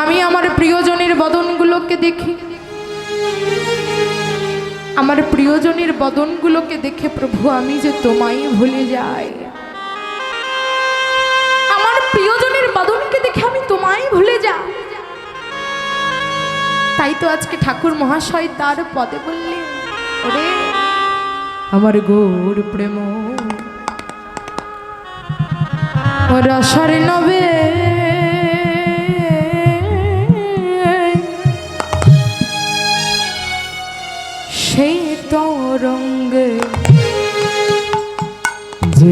আমি আমার প্রিয়জনের বদনগুলোকে দেখি। আমার প্রিয়জনের বদনগুলোকে দেখে প্রভু, আমি যে তোমায় ভুলে যাই। আমার প্রিয়জনের বদনকে দেখে আমি তোমায় ভুলে যাই। তাই তো আজকে ঠাকুর মহাশয় তার পদে বললেন, ওরে, আমার গৌর প্রেম। রসরে নবে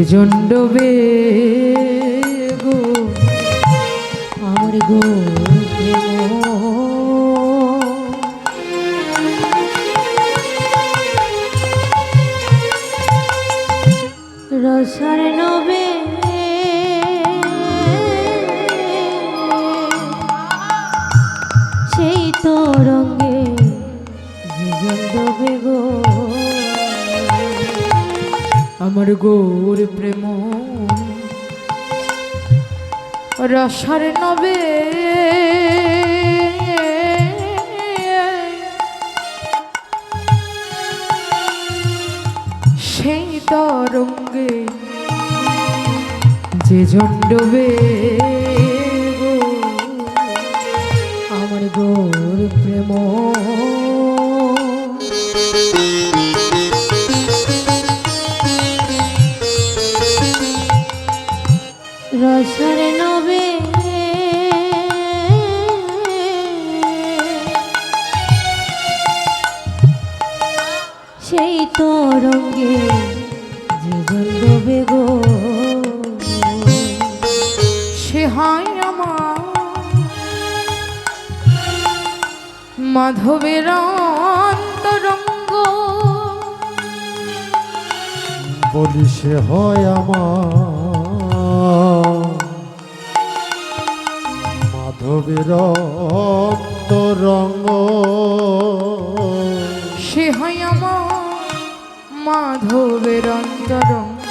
যে বে গো আমার গো রসার গৌর প্রেম। রসার নবে সেই তরঙ্গে যে জন্ডবে আমার গৌর প্রেম। মাধবের অন্তরঙ্গ। বলি সে হয় আমার। মাধবের অন্তরঙ্গ। সে হয় আমার মাধবের অন্তরঙ্গ।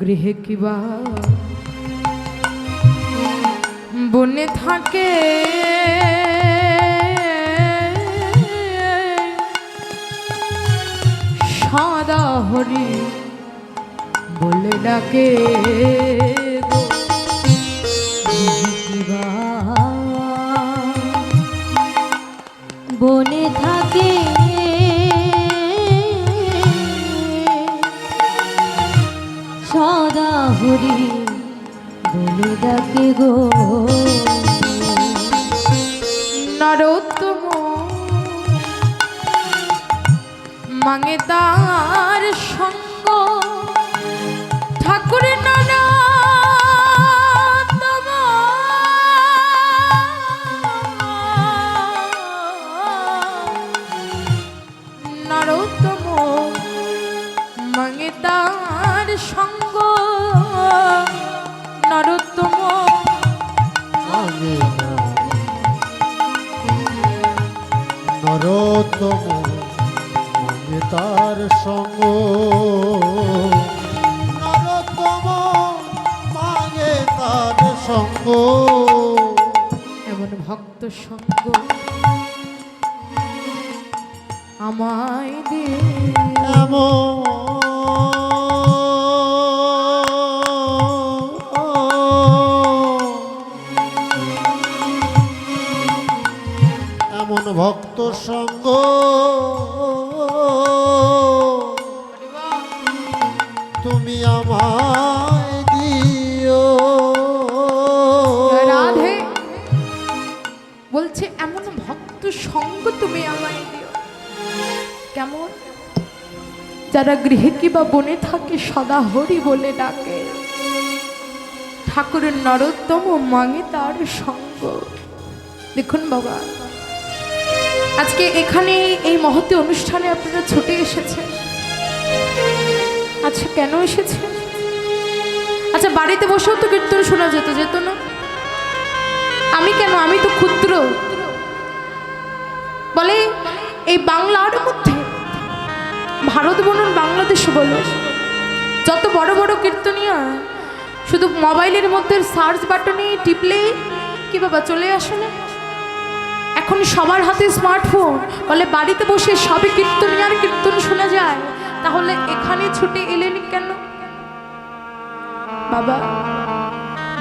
গৃহে কিবা বনে থাকে। সাদা হরি বলে ডাকে বনে থাকে। সদা হরি ডাকে গো। নরোত্তম মাঙে তার সঙ্গ আমায় দে যারা গৃহে কিবা বনে থাকে, সদা হরি বলে ডাকে। ঠাকুরের নরোত্তম মাঙে তার সঙ্গ। দেখুন বাবা আজকে এখানে এই মহতি অনুষ্ঠানে আপনারা ছুটে এসেছেন। আচ্ছা কেন এসেছেন? আচ্ছা বাড়িতে বসেও তো কীর্তন শোনা যেত যেত না। আমি কেন? আমি তো ক্ষুদ্র। বলে, এই বাংলার মধ্যে ভারত বলুন বাংলাদেশ বলো। যত বড় বড় কীর্তনিয়া, শুধু মোবাইলের মধ্যে সার্চ বাটনে টিপলেই কি বাবা চলে আসে না? এখন সবার হাতে স্মার্টফোন, বলে বাড়িতে বসে সবে কীর্তন, আর কীর্তন শোনা যায়, তাহলে এখানে ছুটে এলেন কেন? বাবা,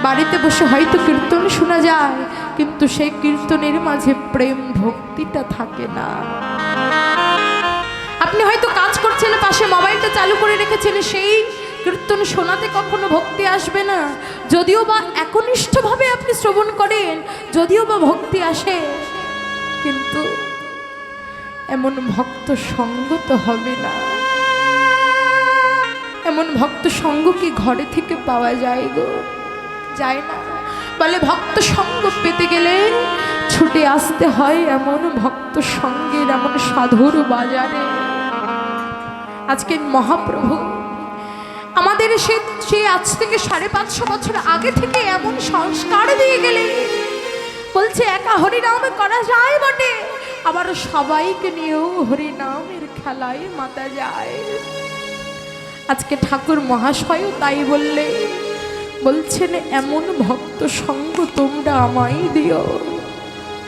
বাড়িতে বসে হয়তো কীর্তন শোনা যায়, কিন্তু সেই কীর্তনের মাঝে প্রেম ভক্তিটা থাকে না। আপনি হয়তো কাজ করছেন, পাশে মোবাইলটা চালু করে রেখেছেন, সেই কীর্তন শোনাতে কখনো ভক্তি আসবে না। যদিও বা একনিষ্ঠভাবে আপনি শ্রবণ করেন, যদিও বা ভক্তি আসে, কিন্তু এমন ভক্ত সঙ্গ তো হবে না। এমন ভক্ত সঙ্গ কি ঘরে থেকে পাওয়া যায় গো? যায় না। বলে ভক্ত সঙ্গ পেতে গেলে ছুটে আসতে হয় এমন ভক্ত সঙ্গের, এমন সাধুর বাজারে। আজকে মহাপ্রভু, আমাদের সে সে আজ থেকে সাড়ে পাঁচশো বছর আগে থেকে এমন সংস্কার দিয়ে গেলে বলছে, একা হরিনাম করা যায় বটে। আবার সবাইকে নিয়েও হরিনামের খেলায় মাতা যায়। আজকে ঠাকুর মহাশয়ও তাই বললে, বলছেন, এমন ভক্ত সঙ্গ তোমরা আমায় দিও।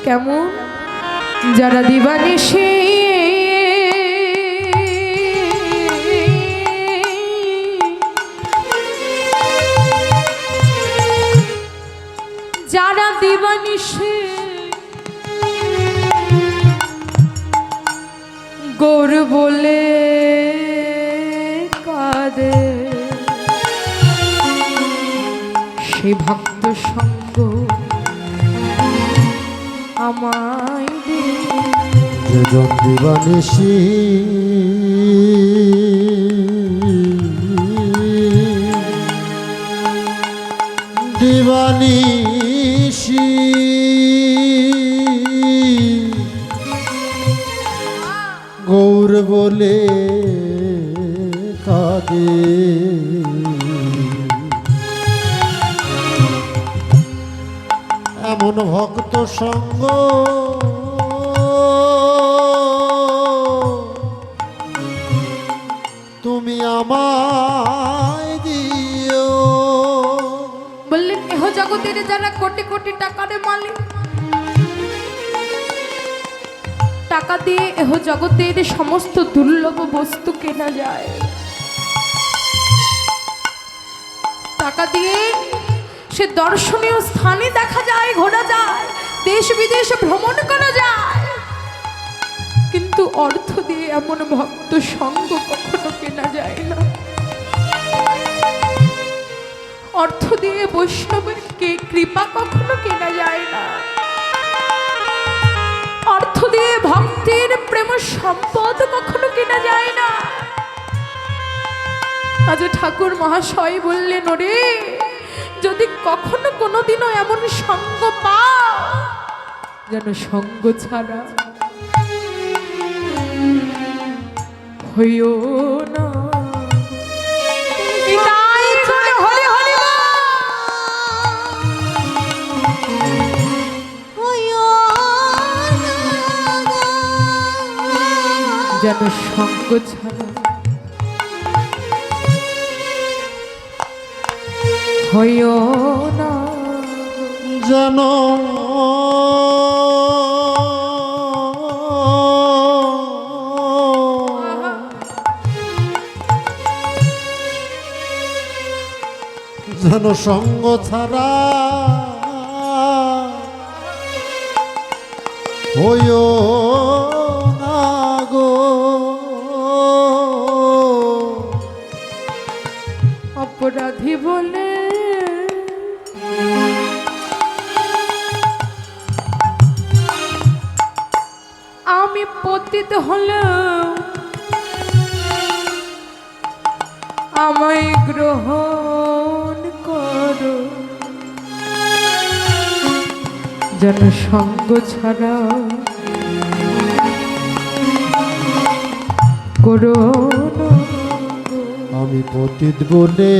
কেমন? যারা দিবানিশে যারা দিবানিশে গৌর বলে কাঁদে। সে ভক্ত সঙ্গ আমায় দে। দিবানিশি দিবানিশি গৌর বলে কাঁদে এমন ভক্ত সঙ্গ তুমি আমায় দিও। বললেন, এহ জগতের যারা কোটি কোটি টাকার মালিক, টাকা দিয়ে এহ জগতের সমস্ত দুর্লভ বস্তু কেনা যায়। টাকা দিয়ে সে দর্শনীয় স্থানে দেখা যায়, ঘোরা যায়, দেশ বিদেশ ভ্রমণ করা যায়। কিন্তু অর্থ দিয়ে এমন ভক্ত সঙ্গ কখনো কেনা যায় না। অর্থ দিয়ে বৈষ্ণবের কে কৃপা কখনো কেনা যায় না। অর্থ দিয়ে ভক্তির প্রেম সম্পদ কখনো কেনা যায় না। আজ ঠাকুর মহাশয় বললেন, ওরে, যদি কখনো কোনোদিনও এমন সঙ্গ পাও, যেন সঙ্গ ছাড়া হইও না। যেন ছাড়া। হইও না। যেন যেন সঙ্গ ছাড়া হইও যেন সঙ্গ ছাড়া করো আমি পতিত বলে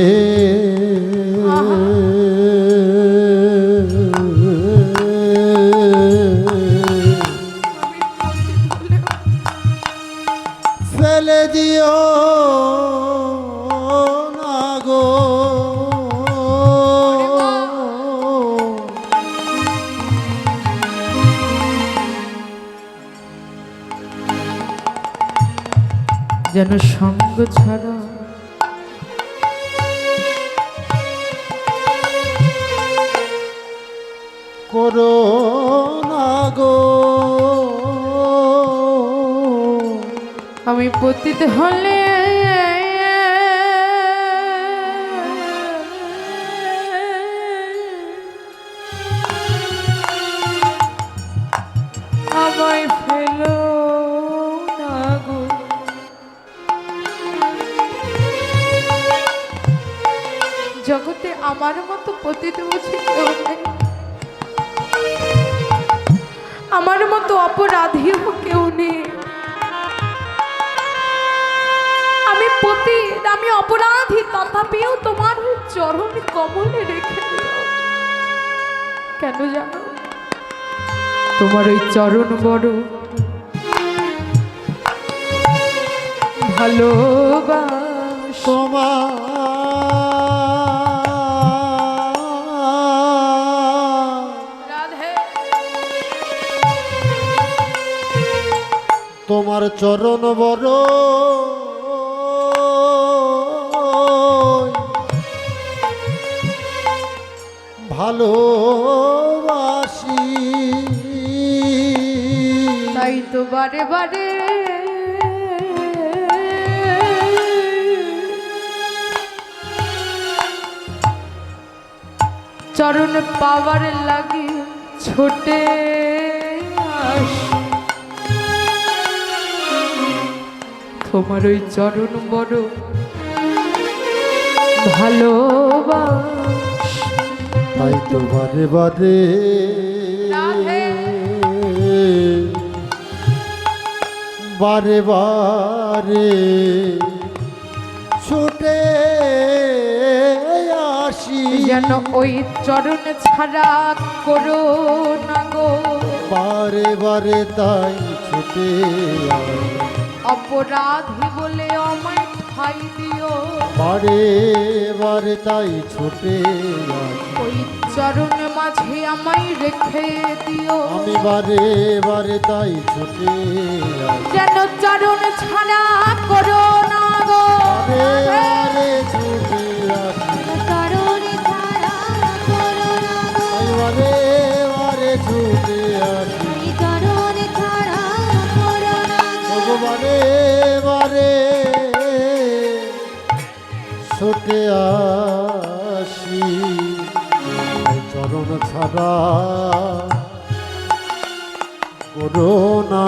যেন সঙ্গ ছাড়া। করো না গো। আমি পতিত হলে আমার মতো পতিত বুঝি কেউ নেই। আমার মতো অপরাধীও কেউ নেই। আমি পতি আমি অপরাধী, তথাপিও তোমার চরণ কমলে রেখে কেন জানো? তোমার ওই চরণ বড় ভালোবাস। তোমার তোমার চরণ বড়। ভালোবাসি। তাই তো বারে বারে চরণ পাওয়ার লাগে ছোটে। তোমার ওই চরণ বড়। ভালোবাস তাই তো বারে বারে বারে বারে ছুটে আসি। যেন ওই চরণ ছাড়া করো না গো। বারে বারে তাই ছুটে আসি। অপরাধী বলে আমায় ঠাই দিও। বারে বারে তাই ছুটে ওই চরণ মাঝে আমায় রেখে দিও। আমি বারে বারে তাই ছুটে যেন চরণ ছাড়া করো না গো। বারে ছুটে বারে বারে ছুটে আসি। ছুটে আসি চরণ ছাড়া করো না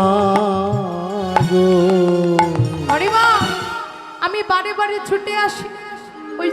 গো। আমি বারে বারে ছুটে আসি ওই